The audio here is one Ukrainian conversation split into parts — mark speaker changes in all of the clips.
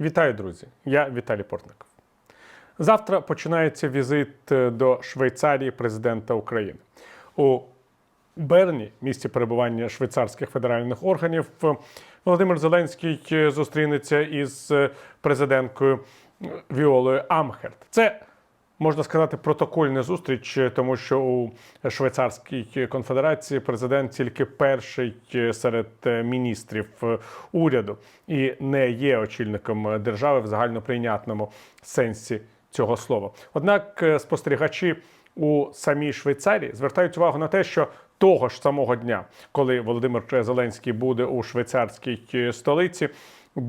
Speaker 1: Вітаю, друзі! Я Віталій Портников. Завтра починається візит е, до Швейцарії президента України. У Берні, місці перебування швейцарських федеральних органів, е, Володимир Зеленський е, зустрінеться із президенткою Віолою Амхерт. Це можна сказати, протокольна зустріч, е, тому що у Швейцарській конфедерації президент тільки перший е, серед е, міністрів уряду і не є очільником держави в загальноприйнятному сенсі цього слова. Однак спостерігачі у самій Швейцарії звертають увагу на те, що того ж самого дня, коли Володимир Зеленський буде у швейцарській столиці,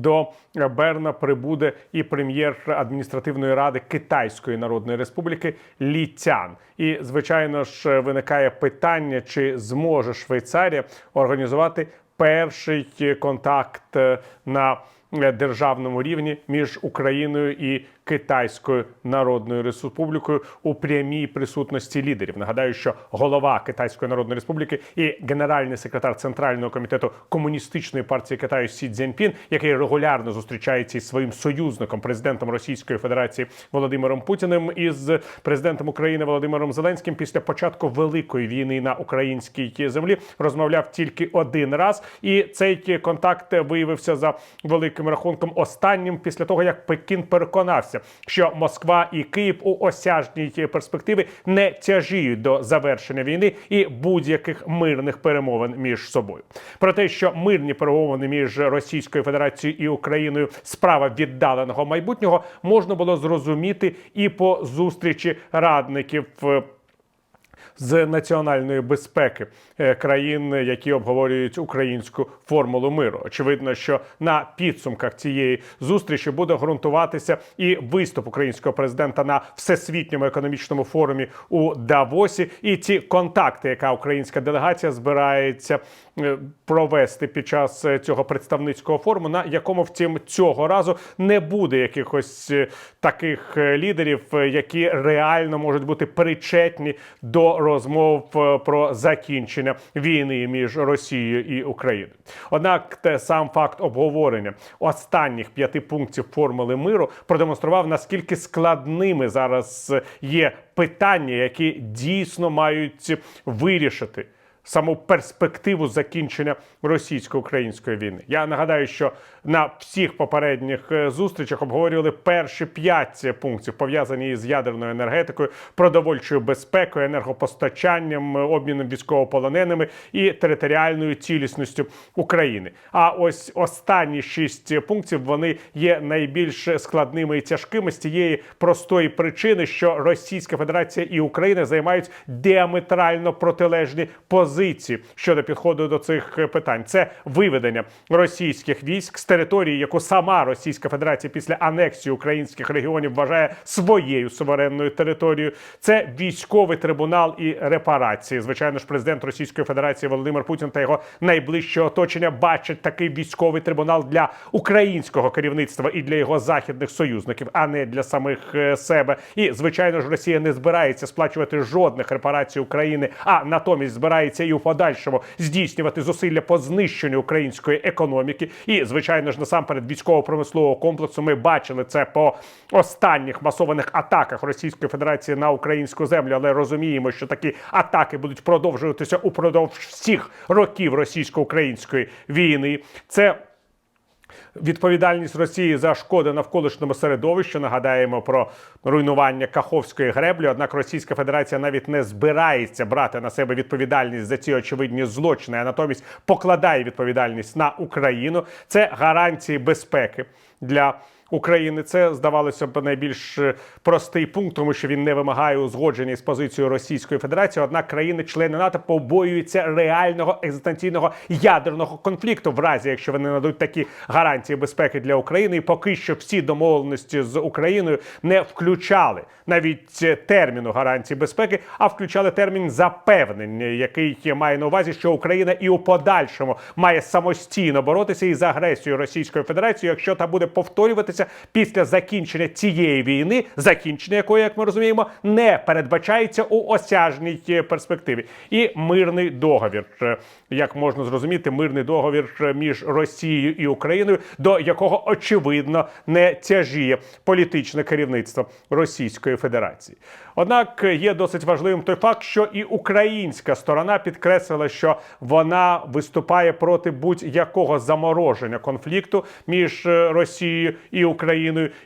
Speaker 1: до Берна прибуде і прем'єр адміністративної ради Китайської Народної Республіки Лі Цян. І звичайно ж виникає питання, чи зможе Швейцарія організувати перший контакт е, на державному рівні між Україною і Китайською Народною Республікою у прямій присутності лідерів. Нагадаю, що голова Китайської Народної Республіки і генеральний секретар Центрального комітету комуністичної партії Китаю Сі Цзіньпін, який регулярно зустрічається із своїм союзником, президентом Російської Федерації Володимиром Путіним із президентом України Володимиром Зеленським після початку великої війни на українській землі розмовляв тільки один раз, і цей контакт виявився за великим рахунком останнім після того, як Пекін переконався, що Москва і Київ у осяжній перспективі не тяжіють до завершення війни і будь-яких мирних перемовин між собою. Про те, що мирні перемовини між Російською Федерацією і Україною справа віддаленого майбутнього, можна було зрозуміти і по зустрічі радників. З національної безпеки е, країн, які обговорюють українську формулу миру. Очевидно, що на підсумках цієї зустрічі буде ґрунтуватися і виступ українського президента на всесвітньому економічному форумі у Давосі, і ті контакти, яка українська делегація збирається е, провести під час е, цього представницького форуму, на якому втім цього разу не буде якихось таких лідерів, які реально можуть бути причетні до розмов е, про закінчення війни між Росією і Україною. Однак, те сам факт обговорення останніх п'яти пунктів формули миру продемонстрував наскільки складними зараз є питання, які дійсно мають вирішити саму перспективу закінчення російсько-української війни. Я нагадаю, що на всіх попередніх е, зустрічах обговорювали перші п'ять пунктів, пов'язані з ядерною енергетикою, продовольчою безпекою, енергопостачанням, е, обміном військовополоненими і територіальною цілісністю України. А ось останні шість пунктів вони є найбільш складними і тяжкими з тієї простої причини, що Російська Федерація і Україна займають діаметрально протилежні позиції щодо підходу до цих е, питань. Це виведення російських військ з території, яку сама Російська Федерація після анексії українських регіонів вважає своєю суверенною територією. Це військовий трибунал і репарації. Звичайно ж, президент Російської Федерації Володимир Путін та його найближче оточення бачать такий військовий трибунал для українського керівництва і для його західних союзників, а не для самих е, себе. І звичайно ж, Росія не збирається сплачувати жодних репарацій України, а натомість збирається і у подальшому здійснювати зусилля по знищенню української економіки. І звичайно ж, насамперед військово-промислового комплексу. Ми бачили це по останніх масованих атаках Російської Федерації на українську землю, але розуміємо, що такі атаки будуть продовжуватися упродовж всіх років російсько-української війни. Це Відповідальність Росії за шкоди навколишньому середовищу нагадаємо про руйнування Каховської греблі. Однак Російська Федерація навіть не збирається брати на себе відповідальність за ці очевидні злочини, а натомість покладає відповідальність на Україну. Це гарантії безпеки для. України це здавалося б найбільш е, простий пункт, тому що він не вимагає узгодження з позицією Російської Федерації. Однак країни-члени НАТО побоюються реального екзистенційного ядерного конфлікту, в разі якщо вони надуть такі гарантії безпеки для України. І поки що всі домовленості з Україною не включали навіть е, терміну гарантії безпеки, а включали термін запевнення, який має на увазі, що Україна і у подальшому має самостійно боротися із агресією Російської Федерації, якщо та буде повторюватися відбуватися після закінчення цієї війни, закінчення якої, як ми розуміємо, не передбачається у осяжній е, перспективі. І мирний договір, Е, як можна зрозуміти, мирний договір е, між Росією і Україною, до якого очевидно не тяжіє політичне керівництво Російської Федерації. Однак є досить важливим той факт, що і українська сторона підкреслила, що вона виступає проти будь-якого замороження конфлікту між Росією і Україною,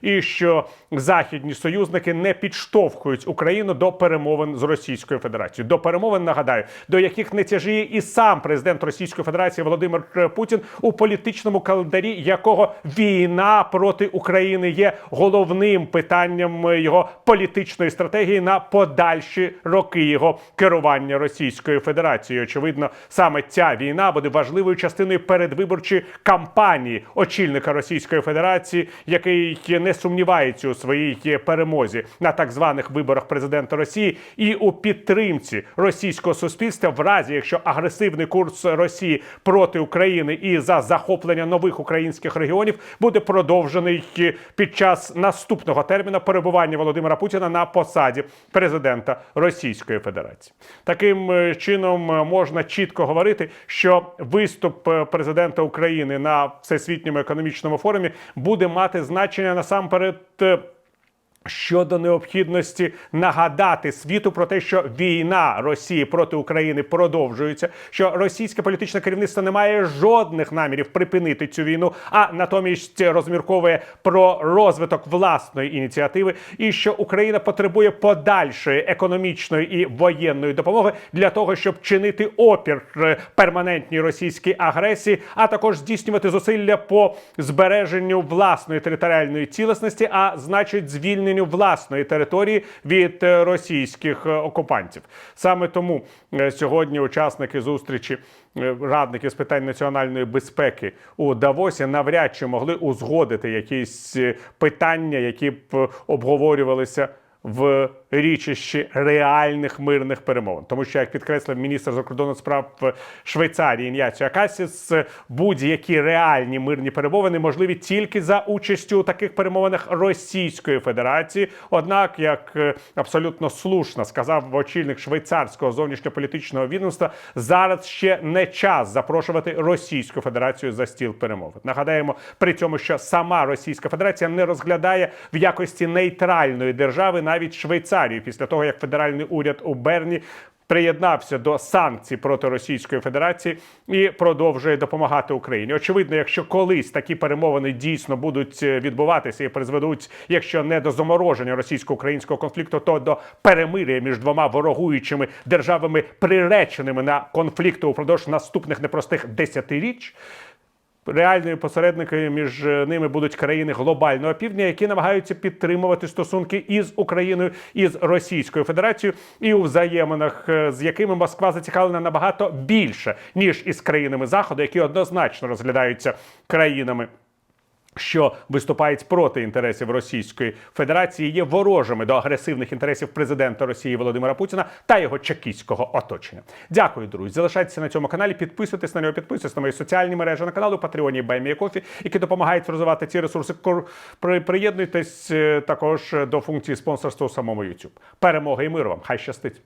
Speaker 1: і що західні союзники не підштовхують Україну до перемовин з Російською Федерацією. До перемовин нагадаю, до яких не тяжіє і сам президент Російської Федерації Володимир Путін, у політичному календарі якого війна проти України є головним питанням його політичної стратегії на подальші роки його керування Російською Федерацією. Очевидно, саме ця війна буде важливою частиною передвиборчої кампанії очільника Російської Федерації, який не сумнівається у своїй перемозі на так званих виборах президента Росії і у підтримці російського суспільства, в разі якщо агресивний курс Росії проти України і за захоплення нових українських регіонів буде продовжений під час наступного терміну перебування Володимира Путіна на посаді президента Російської Федерації. Таким е, чином е, можна чітко говорити, що виступ е, президента України на всесвітньому економічному форумі буде мати значення насамперед. Щодо необхідності нагадати світу про те, що війна Росії проти України продовжується, що російське політичне керівництво не має жодних намірів припинити цю війну, а натомість розмірковує про розвиток власної ініціативи, і що Україна потребує подальшої економічної і воєнної допомоги для того, щоб чинити опір е, перманентній російській агресії, а також здійснювати зусилля по збереженню власної територіальної цілісності, а значить, звільненню власної території від е, російських е, окупантів. Саме тому е, сьогодні учасники зустрічі радники з питань національної безпеки у Давосі навряд чи могли узгодити якісь питання, які б обговорювалися в річищі реальних мирних перемовин, тому що як підкреслив міністр закордонних справ Швейцарії Ін'яціо Акасіс, будь-які реальні мирні перемовини можливі тільки за участю у таких перемовинах Російської Федерації. Однак, як е, абсолютно слушно сказав очільник швейцарського зовнішньополітичного відомства, зараз ще не час запрошувати Російську Федерацію за стіл перемовин. Нагадаємо при цьому, що сама Російська Федерація не розглядає в якості нейтральної держави навіть Швейцарію після того, як федеральний уряд у Берні. Приєднався до санкцій проти Російської Федерації і продовжує допомагати Україні. Очевидно, якщо колись такі перемовини дійсно будуть е, відбуватися і призведуть, якщо не до замороження російсько-українського конфлікту, то до перемир'я між двома ворогуючими державами, приреченими на конфлікти упродовж наступних непростих десятиріч. Реальними посередниками між е, ними будуть країни глобального півдня, які намагаються підтримувати стосунки із Україною із Російською Федерацією, і у взаєминах, е, з якими Москва зацікавлена набагато більше ніж із країнами Заходу, які однозначно розглядаються країнами. Що виступають проти інтересів Російської Федерації, є ворожими до агресивних інтересів президента Росії Володимира Путіна та його чекістського оточення. Дякую, друзі. Залишайтеся на цьому каналі, підписуйтесь на нього, підписуйтесь на мої соціальні мережі на каналу Патреоні Баймія Кофі, які допомагають розвивати ці ресурси. Приєднуйтесь е, також до функції спонсорства у самому YouTube. Перемоги і миру вам! Хай щастить!